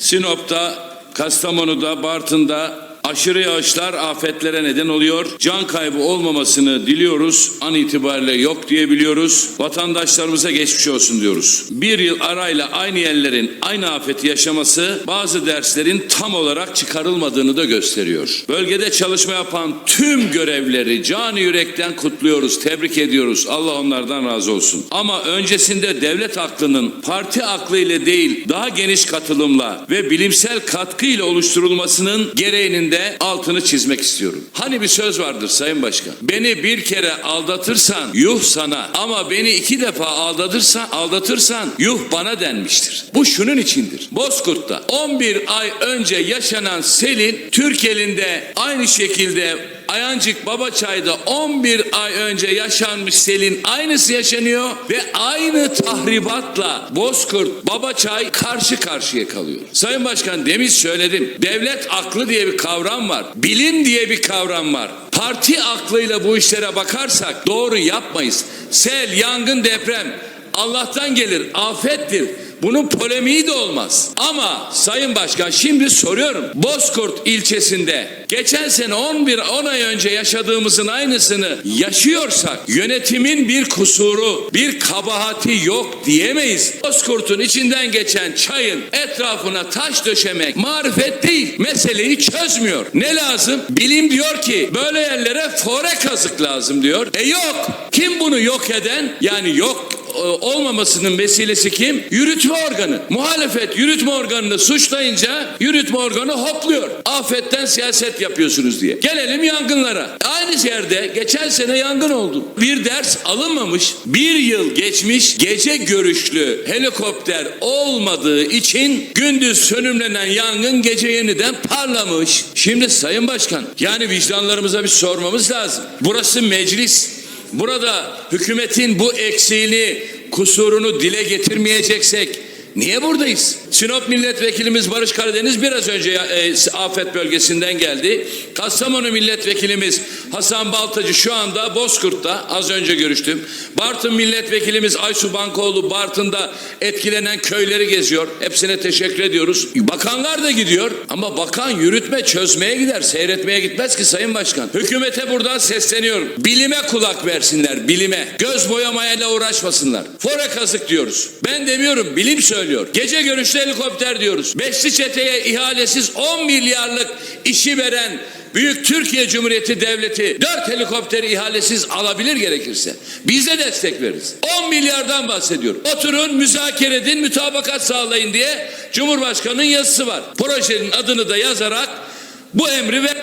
Sinop'ta, Kastamonu'da, Bartın'da aşırı yağışlar afetlere neden oluyor. Can kaybı olmamasını diliyoruz. An itibariyle yok diyebiliyoruz. Vatandaşlarımıza geçmiş olsun diyoruz. Bir yıl arayla aynı yerlerin aynı afeti yaşaması bazı derslerin tam olarak çıkarılmadığını da gösteriyor. Bölgede çalışma yapan tüm görevleri canı yürekten kutluyoruz, tebrik ediyoruz. Allah onlardan razı olsun. Ama öncesinde devlet aklının parti aklı ile değil daha geniş katılımla ve bilimsel katkı ile oluşturulmasının gereğinin de altını çizmek istiyorum. Hani bir söz vardır Sayın Başkan. Beni bir kere aldatırsan yuh sana ama beni iki defa aldatırsan aldatırsan yuh bana denmiştir. Bu şunun içindir. Bozkurt'ta 11 ay önce yaşanan selin Türk elinde aynı şekilde Ayancık Babaçay'da 11 ay önce yaşanmış selin aynısı yaşanıyor ve aynı tahribatla Bozkurt Babaçay karşı karşıya kalıyor. Sayın Başkan demin söyledim. Devlet aklı diye bir kavram var. Bilim diye bir kavram var. Parti aklıyla bu işlere bakarsak doğru yapmayız. Sel, yangın, deprem Allah'tan gelir, afettir. Bunun polemiği de olmaz. Ama Sayın Başkan şimdi soruyorum. Bozkurt ilçesinde geçen sene 11 10 ay önce yaşadığımızın aynısını yaşıyorsak yönetimin bir kusuru, bir kabahati yok diyemeyiz. Bozkurt'un içinden geçen çayın etrafına taş döşemek marifet değil. Meseleyi çözmüyor. Ne lazım? Bilim diyor ki böyle yerlere fore kazık lazım diyor. E yok. Kim bunu yok eden? Yani yok olmamasının vesilesi kim? Yürütme organı. Muhalefet yürütme organını suçlayınca yürütme organı hopluyor. Afetten siyaset yapıyorsunuz diye. Gelelim yangınlara. Aynı yerde geçen sene yangın oldu. Bir ders alınmamış. Bir yıl geçmiş gece görüşlü helikopter olmadığı için gündüz sönümlenen yangın gece yeniden parlamış. Şimdi Sayın Başkan yani vicdanlarımıza bir sormamız lazım. Burası meclis. Burada hükümetin bu eksiğini, kusurunu dile getirmeyeceksek niye buradayız? Sinop milletvekilimiz Barış Karadeniz biraz önce e, afet bölgesinden geldi. Kastamonu milletvekilimiz Hasan Baltacı şu anda Bozkurt'ta az önce görüştüm. Bartın milletvekilimiz Aysu Bankoğlu Bartın'da etkilenen köyleri geziyor. Hepsine teşekkür ediyoruz. Bakanlar da gidiyor ama bakan yürütme çözmeye gider. Seyretmeye gitmez ki Sayın Başkan. Hükümete buradan sesleniyorum. Bilime kulak versinler bilime. Göz boyamayla uğraşmasınlar. Fore kazık diyoruz. Ben demiyorum bilim söylüyor. Gece görüşlü helikopter diyoruz. Beşli çeteye ihalesiz 10 milyarlık işi veren Büyük Türkiye Cumhuriyeti Devleti 4 helikopteri ihalesiz alabilir gerekirse. Biz de destek veririz. 10 milyardan bahsediyorum. Oturun müzakere edin mütabakat sağlayın diye Cumhurbaşkanı'nın yazısı var. Projenin adını da yazarak bu emri ver